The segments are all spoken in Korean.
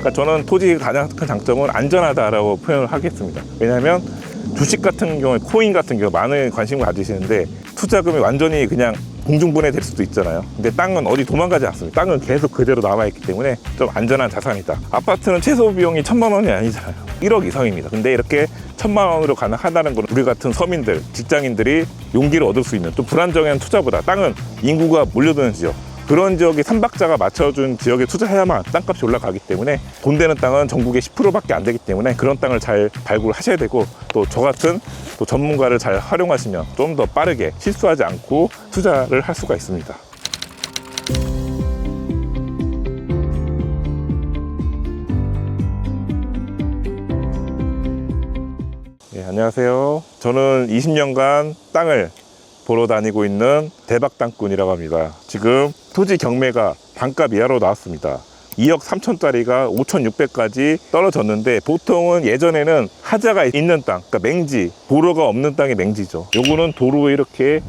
그러니까 저는 토지의 가장 큰 장점은 안전하다라고 표현을 하겠습니다. 왜냐하면 주식 같은 경우에 코인 같은 경우 많은 관심을 가지시는데 투자금이 완전히 그냥 공중분해 될 수도 있잖아요. 근데 땅은 어디 도망가지 않습니다. 땅은 계속 그대로 남아있기 때문에 좀 안전한 자산이다. 아파트는 최소 비용이 천만 원이 아니잖아요. 1억 이상입니다. 근데 이렇게 천만 원으로 가능하다는 건 우리 같은 서민들, 직장인들이 용기를 얻을 수 있는 또 불안정한 투자보다 땅은 인구가 몰려드는 지역 그런 지역이 삼박자가 맞춰준 지역에 투자해야만 땅값이 올라가기 때문에 돈 되는 땅은 전국의 10%밖에 안 되기 때문에 그런 땅을 잘 발굴하셔야 되고 또 저 같은 또 전문가를 잘 활용하시면 좀 더 빠르게 실수하지 않고 투자를 할 수가 있습니다. 예, 안녕하세요. 저는 20년간 땅을 보러 다니고 있는 대박 땅꾼이라고 합니다. 지금 토지 경매가 반값 이하로 나왔습니다. 2억 3천짜리가 5,600까지 떨어졌는데 보통은 예전에는 하자가 있는 땅, 그러니까 맹지, 도로가 없는 땅이 맹지죠. 요거는 도로에 이렇게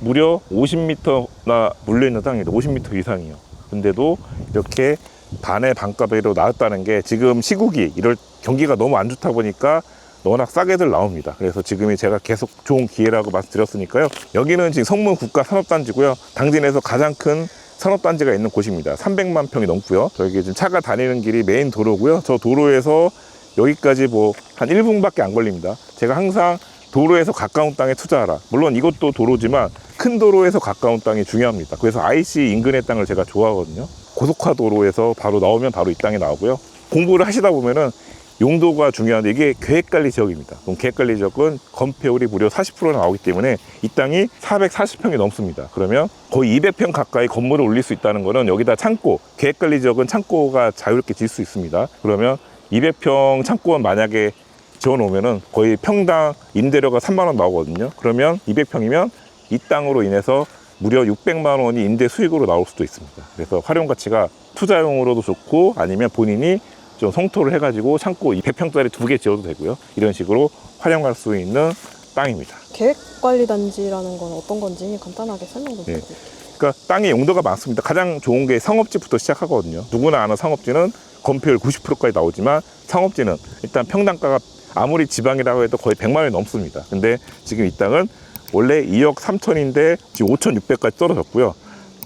무려 50m나 물려 있는 땅입니다. 50m 이상이요. 근데도 이렇게 반의 반값으로 나왔다는 게 지금 시국이 이럴 경기가 너무 안 좋다 보니까 워낙 싸게들 나옵니다. 그래서 지금이 제가 계속 좋은 기회라고 말씀드렸으니까요. 여기는 지금 성문 국가 산업단지고요. 당진에서 가장 큰 산업단지가 있는 곳입니다. 300만 평이 넘고요. 저기 지금 차가 다니는 길이 메인 도로고요. 저 도로에서 여기까지 뭐 한 1분밖에 안 걸립니다. 제가 항상 도로에서 가까운 땅에 투자하라. 물론 이것도 도로지만 큰 도로에서 가까운 땅이 중요합니다. 그래서 IC 인근의 땅을 제가 좋아하거든요. 고속화 도로에서 바로 나오면 바로 이 땅이 나오고요. 공부를 하시다 보면은 용도가 중요한데 이게 계획관리 지역입니다. 그럼 계획관리 지역은 건폐율이 무려 40% 나오기 때문에 이 땅이 440평이 넘습니다. 그러면 거의 200평 가까이 건물을 올릴 수 있다는 거는 여기다 창고, 계획관리 지역은 창고가 자유롭게 질 수 있습니다. 그러면 200평 창고원 만약에 지어놓으면은 거의 평당 임대료가 3만 원 나오거든요. 그러면 200평이면 이 땅으로 인해서 무려 600만 원이 임대 수익으로 나올 수도 있습니다. 그래서 활용 가치가 투자용으로도 좋고 아니면 본인이 좀 성토를 해가지고 창고 200평짜리 두 개 지어도 되고요. 이런 식으로 활용할 수 있는 땅입니다. 계획관리단지라는 건 어떤 건지 간단하게 설명 좀 네. 부탁드릴게요. 그러니까 땅의 용도가 많습니다. 가장 좋은 게 상업지부터 시작하거든요. 누구나 아는 상업지는 건폐율 90%까지 나오지만 상업지는 일단 평당가가 아무리 지방이라고 해도 거의 100만 원이 넘습니다. 근데 지금 이 땅은 원래 2억 3천인데 지금 5,600까지 떨어졌고요.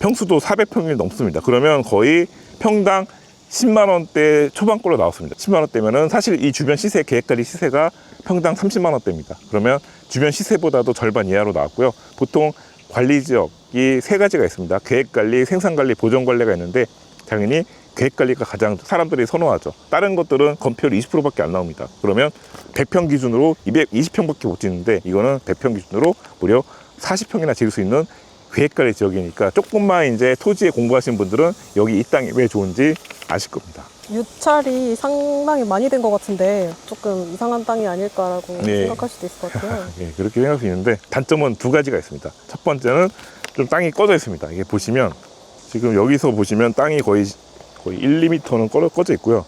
평수도 400평이 넘습니다. 그러면 거의 평당 10만 원대 초반꼴로 나왔습니다. 10만 원대면은 사실 이 주변 시세 계획관리 시세가 평당 30만 원대입니다. 그러면 주변 시세보다도 절반 이하로 나왔고요. 보통 관리 지역이 세 가지가 있습니다. 계획 관리, 생산 관리, 보존 관리가 있는데 당연히 계획 관리가 가장 사람들이 선호하죠. 다른 것들은 건폐율 20%밖에 안 나옵니다. 그러면 100평 기준으로 220평밖에 못 짓는데 이거는 100평 기준으로 무려 40평이나 지을 수 있는 계획관리 지역이니까 조금만 이제 토지에 공부하신 분들은 여기 이 땅이 왜 좋은지 아실 겁니다. 유찰이 상당히 많이 된 것 같은데 조금 이상한 땅이 아닐까라고 네. 생각할 수도 있을 것 같아요. 예, 그렇게 생각할 수 있는데 단점은 두 가지가 있습니다. 첫 번째는 좀 땅이 꺼져 있습니다. 이게 보시면 지금 여기서 보시면 땅이 거의 거의 1, 2m는 꺼져, 꺼져 있고요.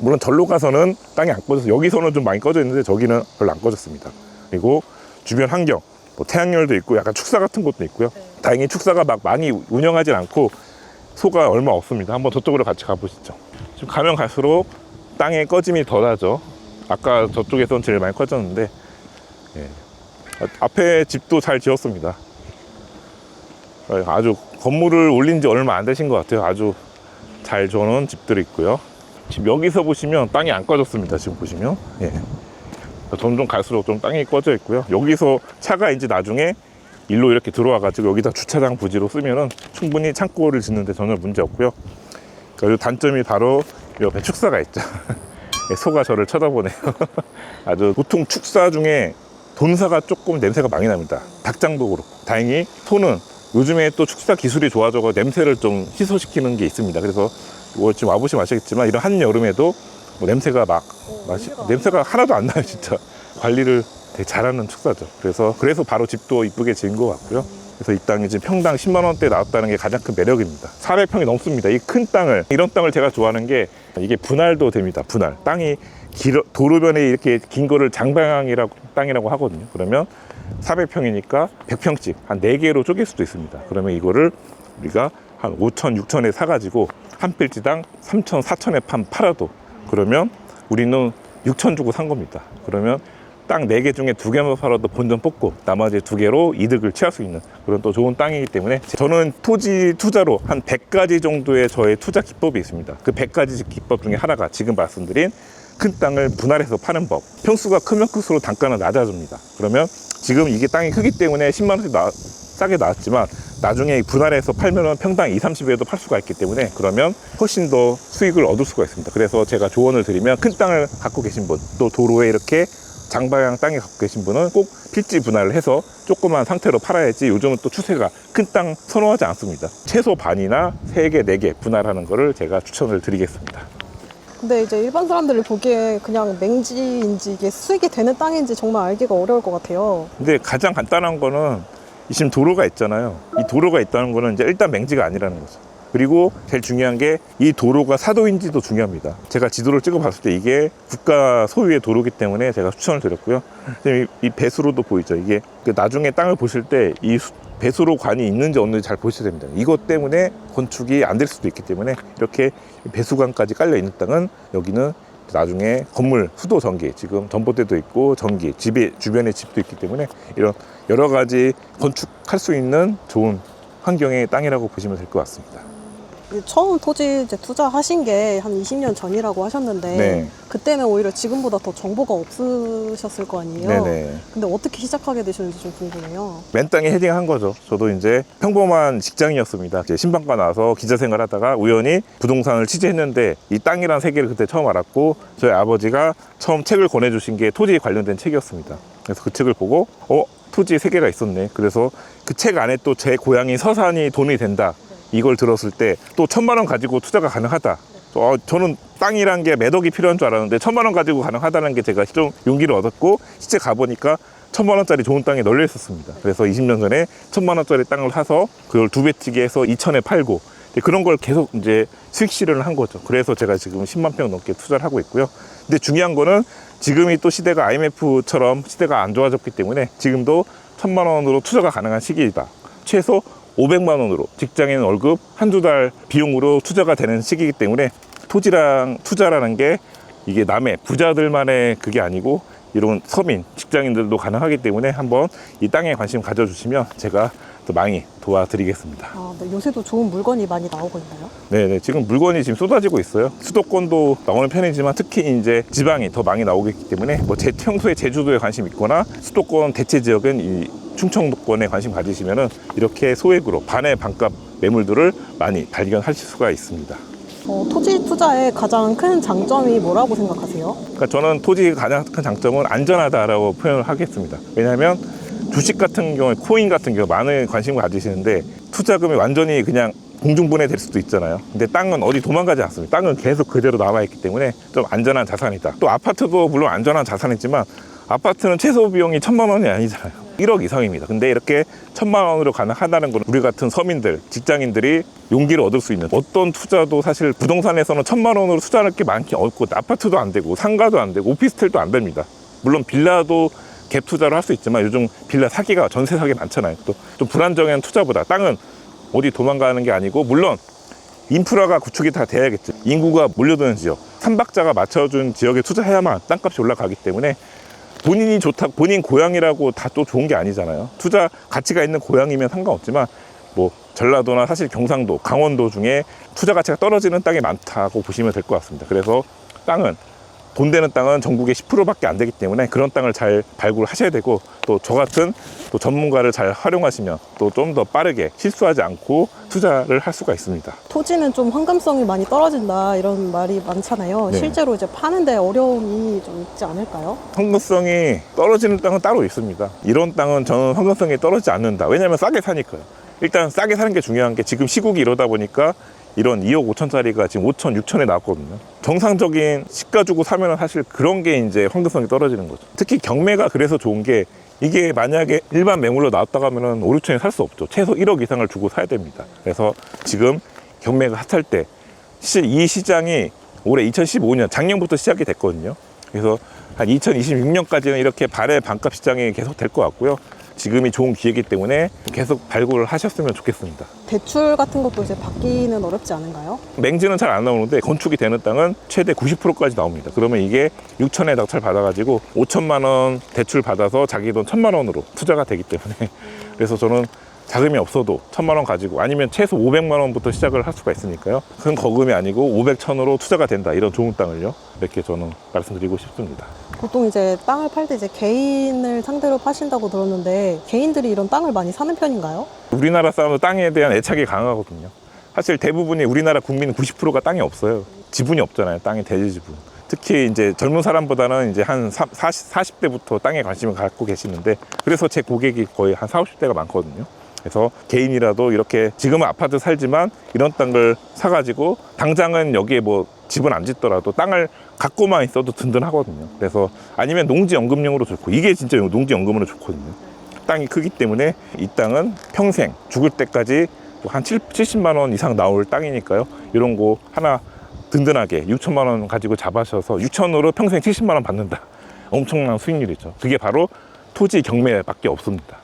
물론 절로 가서는 땅이 안 꺼져서 여기서는 좀 많이 꺼져 있는데 저기는 별로 안 꺼졌습니다. 그리고 주변 환경, 뭐 태양열도 있고 약간 축사 같은 것도 있고요. 네. 다행히 축사가 막 많이 운영하진 않고 소가 얼마 없습니다. 한번 저쪽으로 같이 가보시죠. 지금 가면 갈수록 땅의 꺼짐이 덜하죠. 아까 저쪽에서는 제일 많이 꺼졌는데 예. 아, 앞에 집도 잘 지었습니다. 어, 아주 건물을 올린 지 얼마 안 되신 것 같아요. 아주 잘 지어놓은 집들이 있고요. 지금 여기서 보시면 땅이 안 꺼졌습니다. 지금 보시면. 예. 점점 갈수록 좀 땅이 꺼져 있고요. 여기서 차가 이제 나중에 일로 이렇게 들어와가지고 여기다 주차장 부지로 쓰면은 충분히 창고를 짓는데 전혀 문제 없고요. 그리고 단점이 바로 옆에 축사가 있죠. 예, 소가 저를 쳐다보네요. 아주 보통 축사 중에 돈사가 조금 냄새가 많이 납니다. 닭장도 그렇고. 다행히 소는 요즘에 또 축사 기술이 좋아져서 냄새를 좀 희소시키는 게 있습니다. 그래서 이거 지금 와보시면 아시겠지만 이런 한여름에도 뭐 냄새가 막 어, 맛이, 냄새가 하나도 안 나요, 진짜. 관리를 되게 잘하는 축사죠. 그래서, 그래서 바로 집도 이쁘게 지은 것 같고요. 그래서 이 땅이 지금 평당 10만 원대 나왔다는 게 가장 큰 매력입니다. 400평이 넘습니다. 이 큰 땅을 이런 땅을 제가 좋아하는 게 이게 분할도 됩니다. 분할. 땅이 길어, 도로변에 이렇게 긴 거를 장방이라고 땅이라고 하거든요. 그러면 400평이니까 100평씩 한 4개로 쪼갤 수도 있습니다. 그러면 이거를 우리가 한 5천, 6천에 사가지고 한 필지당 3천, 4천에 판 팔아도 그러면 우리는 6천 주고 산 겁니다. 그러면 땅 4개 중에 2개만 팔아도 본전 뽑고 나머지 2개로 이득을 취할 수 있는 그런 또 좋은 땅이기 때문에 저는 토지 투자로 한 100가지 정도의 저의 투자 기법이 있습니다. 그 100가지 기법 중에 하나가 지금 말씀드린 큰 땅을 분할해서 파는 법. 평수가 크면 클수록 단가는 낮아집니다. 그러면 지금 이게 땅이 크기 때문에 10만 원씩 나, 싸게 나왔지만 나중에 분할해서 팔면은 평당 2, 30에도 팔 수가 있기 때문에 그러면 훨씬 더 수익을 얻을 수가 있습니다. 그래서 제가 조언을 드리면 큰 땅을 갖고 계신 분, 또 도로에 이렇게 장방향 땅에 갖고 계신 분은 꼭 필지 분할을 해서 조그만 상태로 팔아야지 요즘은 또 추세가 큰 땅 선호하지 않습니다. 최소 반이나 3개, 4개 분할하는 거를 제가 추천을 드리겠습니다. 근데 이제 일반 사람들이 보기에 그냥 맹지인지 이게 수익이 되는 땅인지 정말 알기가 어려울 것 같아요. 근데 가장 간단한 거는 이 지금 도로가 있잖아요. 이 도로가 있다는 거는 이제 일단 맹지가 아니라는 거죠. 그리고 제일 중요한 게 이 도로가 사도인지도 중요합니다. 제가 지도를 찍어 봤을 때 이게 국가 소유의 도로기 때문에 제가 추천을 드렸고요. 이, 이 배수로도 보이죠. 이게 그 나중에 땅을 보실 때 이 배수로 관이 있는지 없는지 잘 보셔야 됩니다. 이것 때문에 건축이 안 될 수도 있기 때문에 이렇게 배수관까지 깔려 있는 땅은 여기는 나중에 건물 수도 전기 지금 전봇대도 있고 전기 집에 주변에 집도 있기 때문에 이런 여러 가지 건축할 수 있는 좋은 환경의 땅이라고 보시면 될 것 같습니다. 처음 토지 이제 투자하신 게 한 20년 전이라고 하셨는데 네. 그때는 오히려 지금보다 더 정보가 없으셨을 거 아니에요. 네네. 근데 어떻게 시작하게 되셨는지 좀 궁금해요. 맨 땅에 헤딩한 거죠. 저도 이제 평범한 직장이었습니다. 이제 신방과 나와서 기자 생활하다가 우연히 부동산을 취재했는데 이 땅이란 세계를 그때 처음 알았고 저희 아버지가 처음 책을 권해주신 게 토지에 관련된 책이었습니다. 그래서 그 책을 보고 어 토지 세계가 있었네. 그래서 그 책 안에 또 제 고향인 서산이 돈이 된다. 이걸 들었을 때 또 천만 원 가지고 투자가 가능하다. 어, 저는 땅이란 게 매덕이 필요한 줄 알았는데 천만 원 가지고 가능하다는 게 제가 좀 용기를 얻었고 실제 가보니까 천만 원짜리 좋은 땅이 널려 있었습니다. 그래서 20년 전에 천만 원짜리 땅을 사서 그걸 두 배치기 해서 2천에 팔고 그런 걸 계속 이제 수익 실현을 한 거죠. 그래서 제가 지금 10만 평 넘게 투자를 하고 있고요. 근데 중요한 거는 지금이 또 시대가 IMF처럼 시대가 안 좋아졌기 때문에 지금도 천만 원으로 투자가 가능한 시기이다. 최소 500만 원으로 직장인 월급 한두 달 비용으로 투자가 되는 시기이기 때문에 토지랑 투자라는 게 이게 남의 부자들만의 그게 아니고 이런 서민 직장인들도 가능하기 때문에 한번 이 땅에 관심 가져주시면 제가 또 많이 도와드리겠습니다. 아, 네, 요새도 좋은 물건이 많이 나오고 있나요? 네네 지금 물건이 지금 쏟아지고 있어요. 수도권도 나오는 편이지만 특히 이제 지방이 더 많이 나오기 때문에 뭐 제 평소에 제주도에 관심 있거나 수도권 대체 지역은 이 충청도권에 관심 가지시면은 이렇게 소액으로 반의 반값 매물들을 많이 발견하실 수가 있습니다. 어, 토지 투자의 가장 큰 장점이 뭐라고 생각하세요? 그러니까 저는 토지의 가장 큰 장점은 안전하다라고 표현을 하겠습니다. 왜냐하면 주식 같은 경우에 코인 같은 경우 많은 관심을 가지시는데 투자금이 완전히 그냥 공중분해 될 수도 있잖아요. 근데 땅은 어디 도망가지 않습니다. 땅은 계속 그대로 남아있기 때문에 좀 안전한 자산이다. 또 아파트도 물론 안전한 자산이지만 아파트는 최소 비용이 천만 원이 아니잖아요. 1억 이상입니다. 근데 이렇게 천만 원으로 가능하다는 건 우리 같은 서민들, 직장인들이 용기를 얻을 수 있는 어떤 투자도 사실 부동산에서는 천만 원으로 투자할 게 많게 없고 아파트도 안 되고 상가도 안 되고 오피스텔도 안 됩니다. 물론 빌라도 갭 투자를 할 수 있지만 요즘 빌라 사기가 전세 사기 많잖아요. 또 좀 불안정한 투자보다 땅은 어디 도망가는 게 아니고 물론 인프라가 구축이 다 돼야겠죠. 인구가 몰려드는 지역, 삼박자가 맞춰준 지역에 투자해야만 땅값이 올라가기 때문에 본인이 좋다, 본인 고향이라고 다 또 좋은 게 아니잖아요. 투자 가치가 있는 고향이면 상관없지만 뭐 전라도나 사실 경상도, 강원도 중에 투자 가치가 떨어지는 땅이 많다고 보시면 될 것 같습니다. 그래서 땅은 돈 되는 땅은 전국의 10%밖에 안 되기 때문에 그런 땅을 잘 발굴하셔야 되고 또 저 같은 또 전문가를 잘 활용하시면 또 좀 더 빠르게 실수하지 않고 투자를 할 수가 있습니다. 토지는 좀 환감성이 많이 떨어진다 이런 말이 많잖아요. 네. 실제로 이제 파는데 어려움이 좀 있지 않을까요? 환경성이 떨어지는 땅은 따로 있습니다. 이런 땅은 저는 환경성이 떨어지지 않는다. 왜냐하면 싸게 사니까요. 일단 싸게 사는 게 중요한 게 지금 시국이 이러다 보니까 이런 2억 5천짜리가 지금 5천, 6천에 나왔거든요. 정상적인 시가 주고 사면은 사실 그런 게 이제 환경성이 떨어지는 거죠. 특히 경매가 그래서 좋은 게 이게 만약에 일반 매물로 나왔다고 하면은 5, 6천에 살 수 없죠. 최소 1억 이상을 주고 사야 됩니다. 그래서 지금 경매가 핫할 때, 시- 이 시장이 올해 2015년, 작년부터 시작이 됐거든요. 그래서 한 2026년까지는 이렇게 발의 반값 시장이 계속 될 것 같고요. 지금이 좋은 기회이기 때문에 계속 발굴을 하셨으면 좋겠습니다. 대출 같은 것도 이제 받기는 어렵지 않은가요? 맹지는 잘 안 나오는데 건축이 되는 땅은 최대 90%까지 나옵니다. 그러면 이게 6천에 낙찰 받아가지고 5천만 원 대출 받아서 자기 돈 1천만 원으로 투자가 되기 때문에 그래서 저는 자금이 없어도 천만 원 가지고 아니면 최소 500만 원부터 시작을 할 수가 있으니까요. 큰 거금이 아니고 500, 천으로 투자가 된다 이런 좋은 땅을요. 이렇게 저는 말씀드리고 싶습니다. 보통 이제 땅을 팔 때 이제 개인을 상대로 파신다고 들었는데 개인들이 이런 땅을 많이 사는 편인가요? 우리나라 사람은 땅에 대한 애착이 강하거든요. 사실 대부분이 우리나라 국민 90%가 땅이 없어요. 지분이 없잖아요. 땅의 대지 지분. 특히 이제 젊은 사람보다는 이제 한 40, 40대부터 땅에 관심을 갖고 계시는데 그래서 제 고객이 거의 한 40, 50대가 많거든요. 그래서 개인이라도 이렇게 지금은 아파트 살지만 이런 땅을 사가지고 당장은 여기에 뭐 집은 안 짓더라도 땅을 갖고만 있어도 든든하거든요. 그래서 아니면 농지연금용으로 좋고 이게 진짜 농지연금으로 좋거든요. 땅이 크기 때문에 이 땅은 평생 죽을 때까지 뭐한 7, 70만 원 이상 나올 땅이니까요. 이런 거 하나 든든하게 6천만 원 가지고 잡아셔서 6천으로 평생 70만 원 받는다. 엄청난 수익률이죠. 그게 바로 토지 경매밖에 없습니다.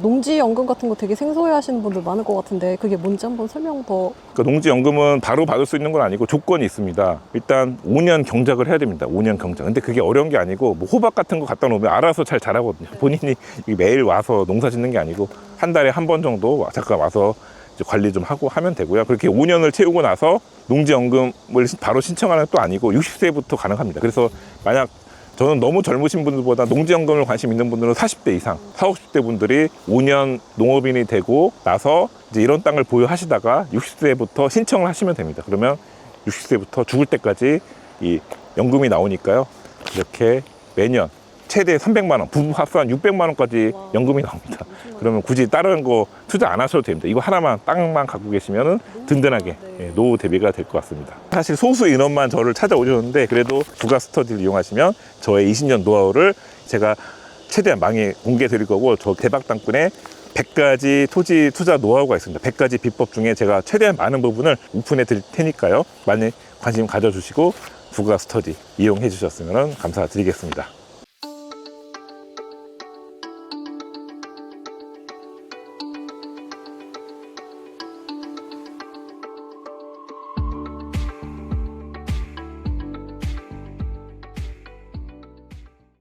농지연금 같은 거 되게 생소해 하시는 분들 많을 것 같은데 그게 뭔지 한번 설명 더 그러니까 농지연금은 바로 받을 수 있는 건 아니고 조건이 있습니다. 일단 5년 경작을 해야 됩니다. 5년 경작. 근데 그게 어려운 게 아니고 뭐 호박 같은 거 갖다 놓으면 알아서 잘 자라거든요. 본인이 이 매일 와서 농사 짓는 게 아니고 한 달에 한 번 정도 와- 잠깐 와서 관리 좀 하고 하면 되고요. 그렇게 5년을 채우고 나서 농지연금을 신- 바로 신청하는 또 아니고 60세부터 가능합니다. 그래서 만약 저는 너무 젊으신 분들보다 농지연금을 관심 있는 분들은 40대 이상, 40, 50대 분들이 5년 농업인이 되고 나서 이제 이런 땅을 보유하시다가 60세부터 신청을 하시면 됩니다. 그러면 60세부터 죽을 때까지 이 연금이 나오니까요. 이렇게 매년 최대 300만 원, 부부 합산 600만 원까지 연금이 나옵니다. 그러면 굳이 다른 거 투자 안 하셔도 됩니다. 이거 하나만 땅만 갖고 계시면은 든든하게 예, 노후 대비가 될 것 같습니다. 사실 소수 인원만 저를 찾아오셨는데 그래도 부가 스터디를 이용하시면 저의 20년 노하우를 제가 최대한 많이 공개해 드릴 거고 저 대박 땅꾼의 100가지 토지 투자 노하우가 있습니다. 100가지 비법 중에 제가 최대한 많은 부분을 오픈해 드릴 테니까요. 많이 관심 가져주시고 부가 스터디 이용해 주셨으면 감사드리겠습니다.